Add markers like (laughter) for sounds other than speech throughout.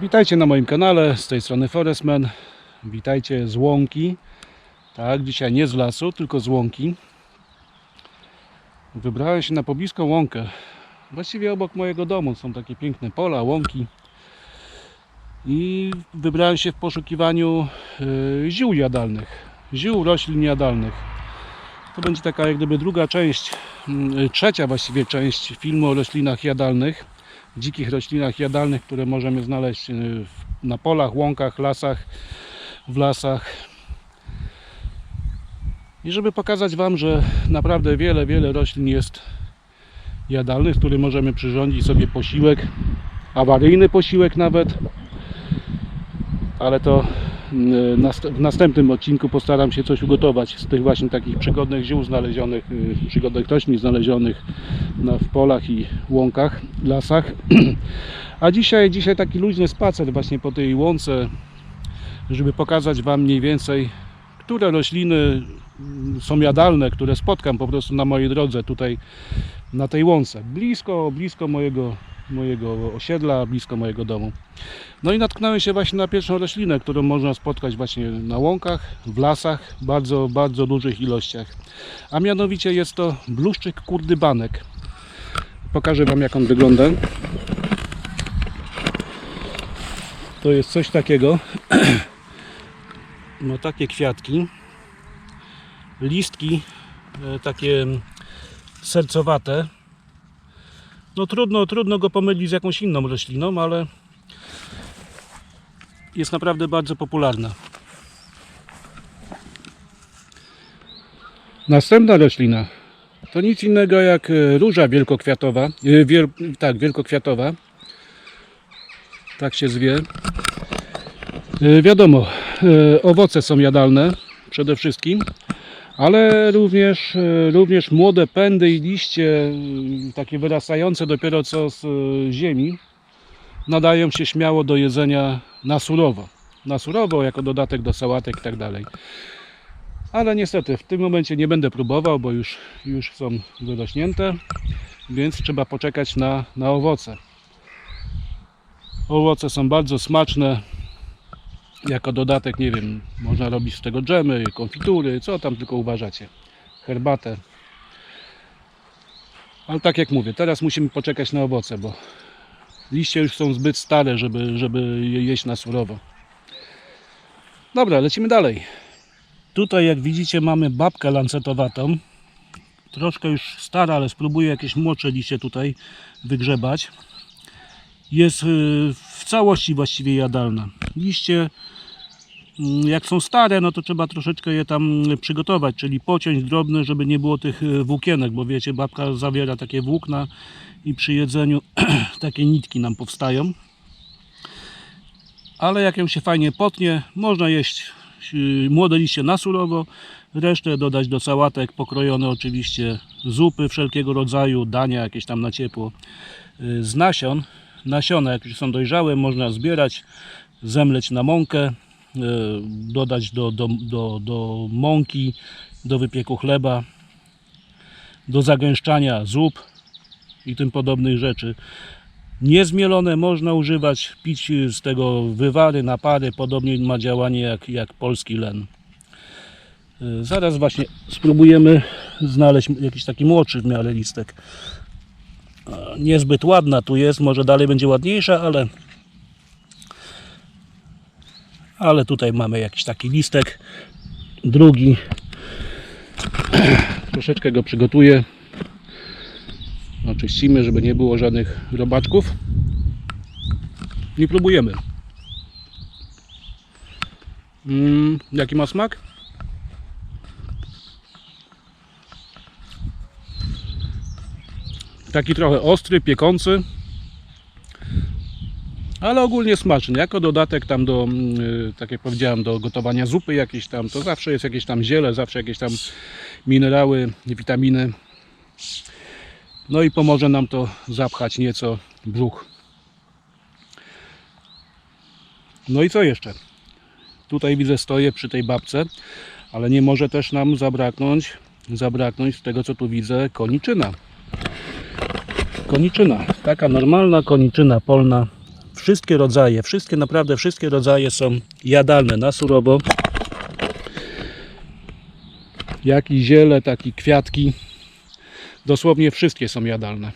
Witajcie na moim kanale, z tej strony Forestman. Witajcie z łąki. Tak, dzisiaj nie z lasu, tylko z łąki. Wybrałem się na pobliską łąkę. Właściwie obok mojego domu są takie piękne pola, łąki. I wybrałem się w poszukiwaniu y, ziół jadalnych, ziół roślin jadalnych. To będzie taka jak gdyby druga część, mm, trzecia właściwie część filmu o roślinach jadalnych dzikich roślinach jadalnych, które możemy znaleźć y, na polach, łąkach, lasach, w lasach. I żeby pokazać Wam, że naprawdę wiele, wiele roślin jest jadalnych, z których możemy przyrządzić sobie posiłek, awaryjny posiłek nawet. Ale to nast- w następnym odcinku postaram się coś ugotować z tych właśnie takich przygodnych ziół znalezionych, y, przygodnych roślin znalezionych na, w polach i łąkach, lasach. (clears throat) A dzisiaj, dzisiaj taki luźny spacer właśnie po tej łące, żeby pokazać Wam mniej więcej, które rośliny mm, są jadalne, które spotkam po prostu na mojej drodze tutaj na tej łące. Blisko, blisko mojego, mojego osiedla, blisko mojego domu. No i natknąłem się właśnie na pierwszą roślinę, którą można spotkać właśnie na łąkach, w lasach, bardzo, bardzo dużych ilościach. A mianowicie jest to bluszczyk kurdybanek. Pokażę Wam jak on wygląda. To jest coś takiego. (clears throat) No takie kwiatki. Listki e, takie sercowate. No trudno, trudno go pomylić z jakąś inną rośliną, ale jest naprawdę bardzo popularna. Następna roślina to nic innego jak e, róża wielkokwiatowa. e, Wiel, tak, wielkokwiatowa. Tak się zwie. E, Wiadomo, owoce są jadalne przede wszystkim, ale również, e, również młode pędy i liście, e, takie wyrastające dopiero co z e, ziemi, nadają się śmiało do jedzenia na surowo. Na surowo, jako dodatek do sałatek i tak dalej. Ale niestety w tym momencie nie będę próbował, bo już, już są wyrośnięte, więc trzeba poczekać na, na owoce. Owoce są bardzo smaczne. Jako dodatek, nie wiem, można robić z tego dżemy, konfitury, co tam tylko uważacie. Herbatę. Ale tak jak mówię, teraz musimy poczekać na owoce, bo liście już są zbyt stare, żeby, żeby je jeść na surowo. Dobra, lecimy dalej. Tutaj jak widzicie mamy babkę lancetowatą. Troszkę już stara, ale spróbuję jakieś młodsze liście tutaj wygrzebać. Jest y, w całości właściwie jadalna. Liście mm, jak są stare, no to trzeba troszeczkę je tam przygotować, czyli pociąć drobne, żeby nie było tych y, włókienek, bo wiecie, babka zawiera takie włókna i przy jedzeniu (clears throat) takie nitki nam powstają. Ale jak ją się fajnie potnie, można jeść y, młode liście na surowo, resztę dodać do sałatek, pokrojone oczywiście zupy wszelkiego rodzaju, dania jakieś tam na ciepło. Y, Z nasion, nasiona jak już są dojrzałe, można zbierać, zemleć na mąkę, y, dodać do, do, do, do mąki, do wypieku chleba, do zagęszczania zup i tym podobnych rzeczy. Niezmielone można używać, pić z tego wywary, napary, podobnie ma działanie jak, jak polski len. Y, Zaraz właśnie spróbujemy znaleźć jakiś taki młodszy w miarę listek. A, Niezbyt ładna tu jest, może dalej będzie ładniejsza, ale ale tutaj mamy jakiś taki listek. Drugi. (clears throat) Troszeczkę go przygotuję. Oczyścimy, żeby nie było żadnych robaczków. I próbujemy. Mm, jaki ma smak? Taki trochę ostry, piekący. Ale ogólnie smaczny. Jako dodatek tam do, mm, y, tak jak powiedziałem, do gotowania zupy jakieś tam, to zawsze jest jakieś tam ziele, zawsze jakieś tam minerały, witaminy. No i pomoże nam to zapchać nieco brzuch. No i co jeszcze? Tutaj widzę stoję przy tej babce, ale nie może też nam zabraknąć, zabraknąć z tego co tu widzę koniczyna. Koniczyna, taka normalna koniczyna polna Wszystkie rodzaje, wszystkie, naprawdę wszystkie rodzaje są jadalne na surowo. Jak i ziele, tak i kwiatki. Dosłownie wszystkie są jadalne.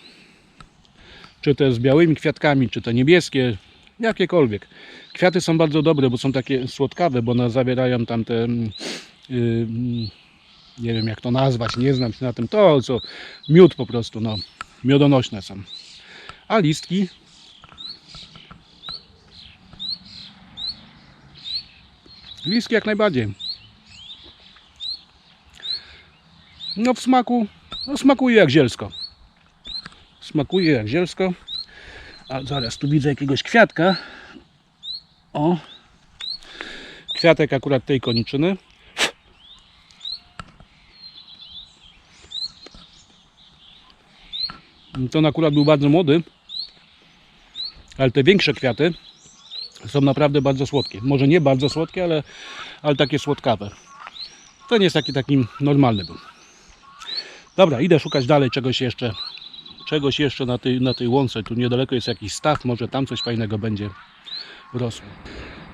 Czy to z białymi kwiatkami, czy to niebieskie, jakiekolwiek. Kwiaty są bardzo dobre, bo są takie słodkawe, bo one zawierają tam te, mm, y, mm, nie wiem jak to nazwać, nie znam się na tym, to co, miód po prostu, no, miodonośne są. A listki Listki jak najbardziej. No w smaku, no smakuje jak zielsko. Smakuje jak zielsko. A zaraz tu widzę jakiegoś kwiatka. O. Kwiatek akurat tej koniczyny. Ten akurat był bardzo młody. Ale te większe kwiaty są naprawdę bardzo słodkie. Może nie bardzo słodkie, ale, ale takie słodkawe. To nie jest taki taki normalny był. Dobra, idę szukać dalej czegoś jeszcze. Czegoś jeszcze na tej, na tej łące. Tu niedaleko jest jakiś staw, może tam coś fajnego będzie rosło.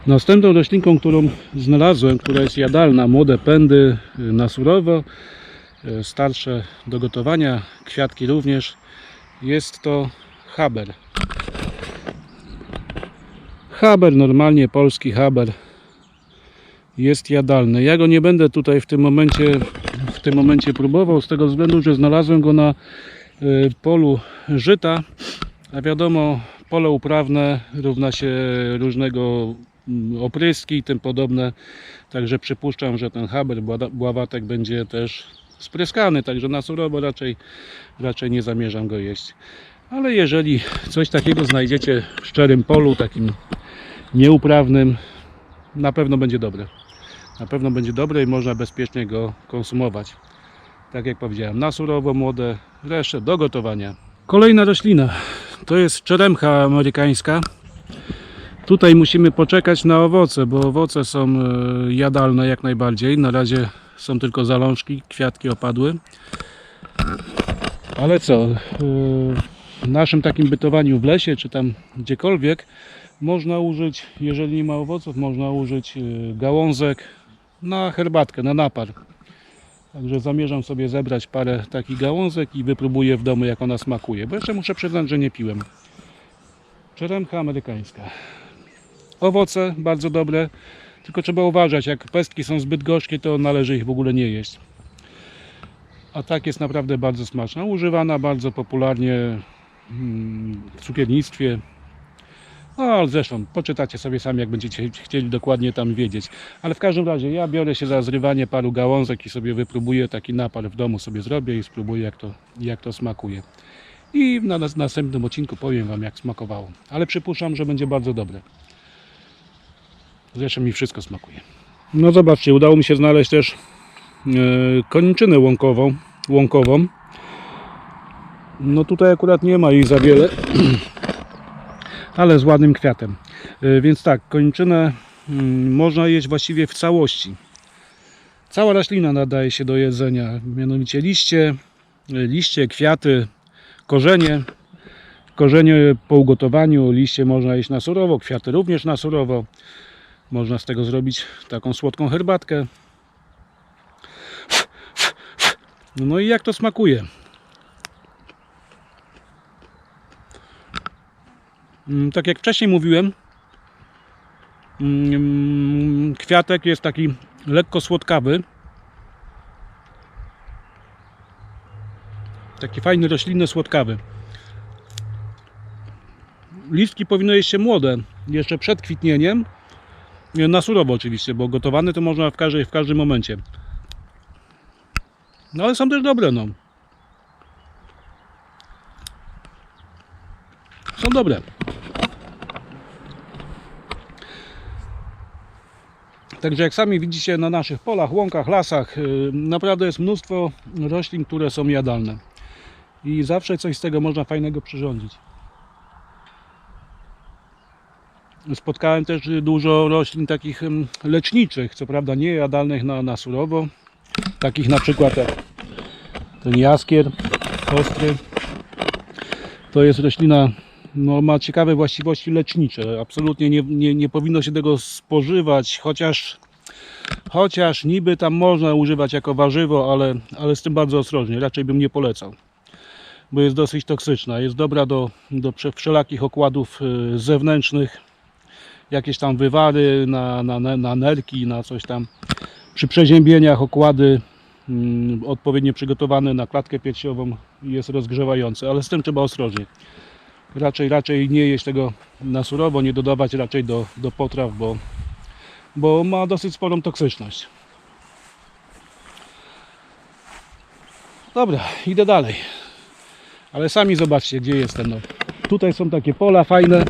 Następną roślinką, którą znalazłem, która jest jadalna, młode pędy y, na surowo, y, starsze do gotowania, kwiatki również, jest to haber. Haber, normalnie polski haber jest jadalny. Ja go nie będę tutaj w tym momencie w tym momencie próbował z tego względu, że znalazłem go na y, polu żyta. A wiadomo, pole uprawne równa się różnego mm, opryski i tym podobne. Także przypuszczam, że ten haber bławatek będzie też spryskany, także na surowo raczej, raczej nie zamierzam go jeść. Ale jeżeli coś takiego znajdziecie w szczerym polu, takim nieuprawnym, na pewno będzie dobre. Na pewno będzie dobre i można bezpiecznie go konsumować. Tak jak powiedziałem, na surowo, młode, resztę do gotowania. Kolejna roślina to jest czeremcha amerykańska. Tutaj musimy poczekać na owoce, bo owoce są e, jadalne jak najbardziej. Na razie są tylko zalążki, kwiatki opadły. Ale co? e, W naszym takim bytowaniu w lesie, czy tam gdziekolwiek, można użyć, jeżeli nie ma owoców, można użyć e, gałązek na herbatkę, na napar. Także zamierzam sobie zebrać parę takich gałązek i wypróbuję w domu jak ona smakuje. Bo jeszcze muszę przyznać, że nie piłem. Czeremka amerykańska. Owoce bardzo dobre, tylko trzeba uważać, jak pestki są zbyt gorzkie, to należy ich w ogóle nie jeść. A tak jest naprawdę bardzo smaczna. Używana bardzo popularnie mm, w cukiernictwie. No zresztą poczytacie sobie sami, jak będziecie chcieli dokładnie tam wiedzieć. Ale w każdym razie ja biorę się za zrywanie paru gałązek i sobie wypróbuję taki napar w domu sobie zrobię i spróbuję jak to, jak to smakuje. I na nas- następnym odcinku powiem Wam jak smakowało. Ale przypuszczam, że będzie bardzo dobre. Zresztą mi wszystko smakuje. No zobaczcie, udało mi się znaleźć też e, koniczynę łąkową, łąkową. No tutaj akurat nie ma jej za wiele, (clears throat) ale z ładnym kwiatem. E, Więc tak, kończynę mm, można jeść właściwie w całości. Cała roślina nadaje się do jedzenia, mianowicie liście, e, liście, kwiaty, korzenie. Korzenie po ugotowaniu, liście można jeść na surowo, kwiaty również na surowo. Można z tego zrobić taką słodką herbatkę. No i jak to smakuje? Tak jak wcześniej mówiłem, mm, kwiatek jest taki lekko słodkawy. Taki fajny, roślinny, słodkawy. Listki powinny jeść się młode, jeszcze przed kwitnieniem. Nie, Na surowo oczywiście, bo gotowany to można w, każdej, w każdym momencie. No ale są też dobre, no. Są dobre. Także jak sami widzicie na naszych polach, łąkach, lasach, yy, naprawdę jest mnóstwo roślin, które są jadalne. I zawsze coś z tego można fajnego przyrządzić. Spotkałem też dużo roślin takich em, leczniczych, co prawda nie jadalnych na, na surowo. Takich na przykład jak ten jaskier ostry. To jest roślina no, ma ciekawe właściwości lecznicze. Absolutnie nie, nie, nie powinno się tego spożywać, chociaż, chociaż niby tam można używać jako warzywo, ale, ale z tym bardzo ostrożnie. Raczej bym nie polecał, bo jest dosyć toksyczna. Jest dobra do, do wszelakich okładów y, zewnętrznych, jakieś tam wywary na, na, na, na nerki, na coś tam. Przy przeziębieniach okłady mm, odpowiednio przygotowane na klatkę piersiową jest rozgrzewające, ale z tym trzeba ostrożnie. Raczej, raczej nie jeść tego na surowo, nie dodawać raczej do, do potraw, bo, bo ma dosyć sporą toksyczność. Dobra, idę dalej. Ale sami zobaczcie, gdzie jestem. No. Tutaj są takie pola fajne,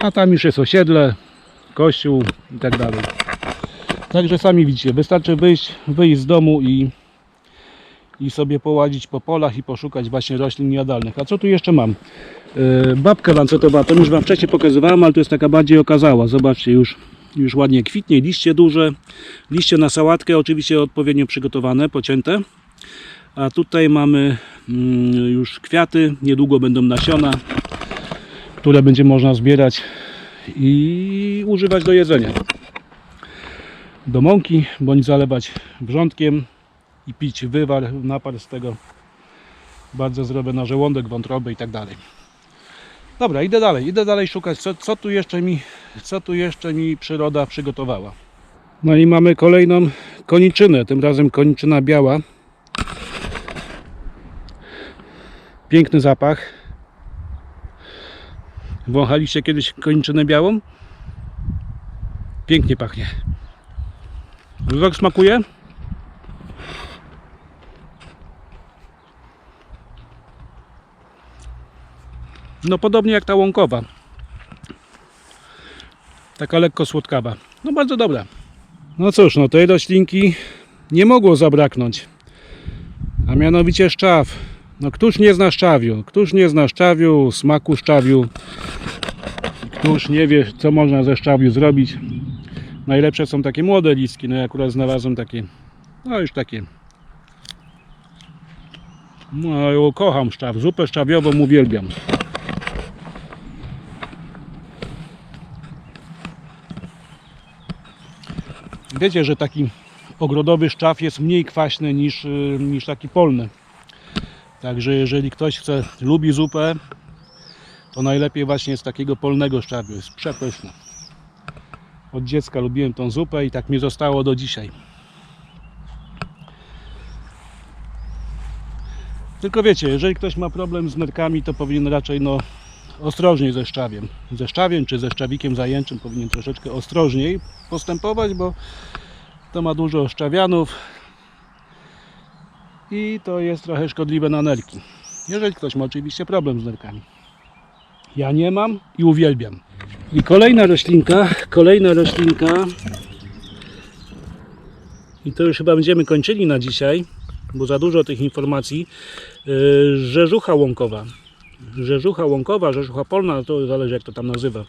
a tam już jest osiedle, kościół i tak dalej. Także sami widzicie, wystarczy wyjść, wyjść z domu i, i sobie poładzić po polach i poszukać właśnie roślin jadalnych. A co tu jeszcze mam? Yy, babka lancetowata, już Wam wcześniej pokazywałem, ale to jest taka bardziej okazała. Zobaczcie, już, już ładnie kwitnie, liście duże, liście na sałatkę, oczywiście odpowiednio przygotowane, pocięte. A tutaj mamy mm, już kwiaty, niedługo będą nasiona, które będzie można zbierać i używać do jedzenia do mąki, bądź zalewać wrzątkiem i pić wywar, napar z tego. Bardzo zdrowe na żołądek, wątrobę i tak dalej. Dobra, idę dalej, idę dalej szukać, co, co, tu jeszcze mi, co tu jeszcze mi przyroda przygotowała. No i mamy kolejną koniczynę, tym razem koniczyna biała. Piękny zapach. Wąchaliście kiedyś koniczynę białą? Pięknie pachnie. Jak smakuje? No podobnie jak ta łąkowa. Taka lekko słodkawa. No bardzo dobra. No cóż, no tej roślinki nie mogło zabraknąć. A mianowicie szczaw. No któż nie zna szczawiu? Któż nie zna szczawiu, smaku szczawiu? Któż nie wie, co można ze szczawiu zrobić? Najlepsze są takie młode listki, no ja akurat znalazłem takie, no już takie. No ja kocham szczaw, zupę szczawiową uwielbiam. Wiecie, że taki ogrodowy szczaw jest mniej kwaśny niż, y, niż taki polny. Także jeżeli ktoś chce, lubi zupę, to najlepiej właśnie z takiego polnego szczawiu. Jest przepyszny. Od dziecka lubiłem tą zupę i tak mi zostało do dzisiaj. Tylko wiecie, jeżeli ktoś ma problem z nerkami, to powinien raczej no, ostrożniej ze szczawiem. Ze szczawiem czy ze szczawikiem zajęczym powinien troszeczkę ostrożniej postępować, bo to ma dużo szczawianów i to jest trochę szkodliwe na nerki. Jeżeli ktoś ma oczywiście problem z nerkami. Ja nie mam i uwielbiam. I kolejna roślinka, kolejna roślinka. I to już chyba będziemy kończyli na dzisiaj, bo za dużo tych informacji. Yy, Rzeżucha łąkowa. Rzeżucha łąkowa, rzeżucha polna, to zależy jak to tam nazywa.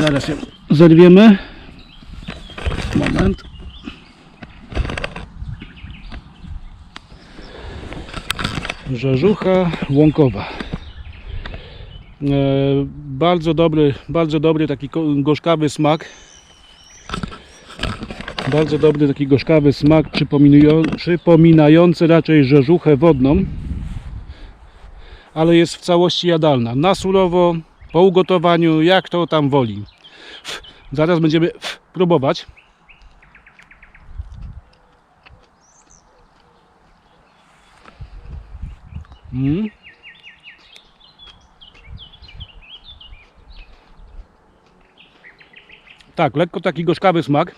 Zaraz ją zerwiemy. Moment. Rzeżucha łąkowa. E, bardzo dobry, bardzo dobry taki gorzkawy smak. Bardzo dobry taki gorzkawy smak, przypominają- przypominający raczej rzeżuchę wodną, ale jest w całości jadalna. Na surowo, po ugotowaniu, jak to tam woli. Zaraz będziemy próbować. Mm. Tak, lekko taki gorzkawy smak.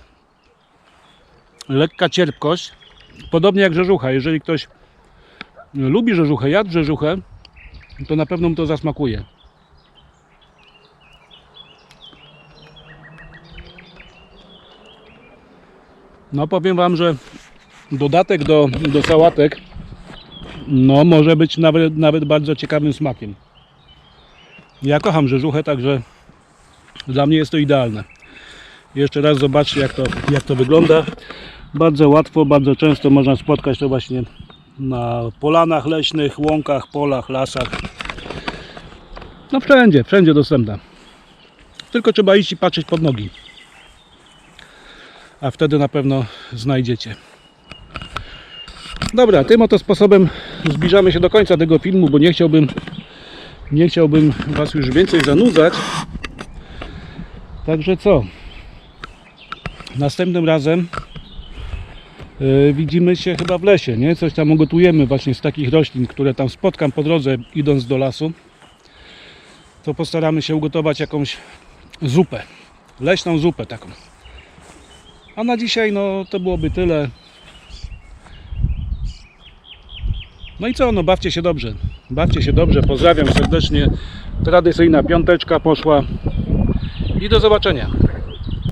Lekka cierpkość. Podobnie jak rzeżucha. Jeżeli ktoś lubi rzeżuchę, jadł rzeżuchę, to na pewno mu to zasmakuje. No powiem Wam, że dodatek do, do sałatek no może być nawet, nawet bardzo ciekawym smakiem. Ja kocham rzeżuchę, także dla mnie jest to idealne. Jeszcze raz zobaczcie jak to, jak to wygląda. Bardzo łatwo, bardzo często można spotkać to właśnie na polanach leśnych, łąkach, polach, lasach. No wszędzie, wszędzie dostępna. Tylko trzeba iść i patrzeć pod nogi. A wtedy na pewno znajdziecie. Dobra, tym oto sposobem zbliżamy się do końca tego filmu, bo nie chciałbym nie chciałbym Was już więcej zanudzać. Także co? Następnym razem widzimy się chyba w lesie, nie? Coś tam ugotujemy właśnie z takich roślin, które tam spotkam po drodze idąc do lasu. To postaramy się ugotować jakąś zupę. Leśną zupę taką. A na dzisiaj no to byłoby tyle. No i co, no bawcie się dobrze. Bawcie się dobrze, pozdrawiam serdecznie. Tradycyjna piąteczka poszła. I do zobaczenia.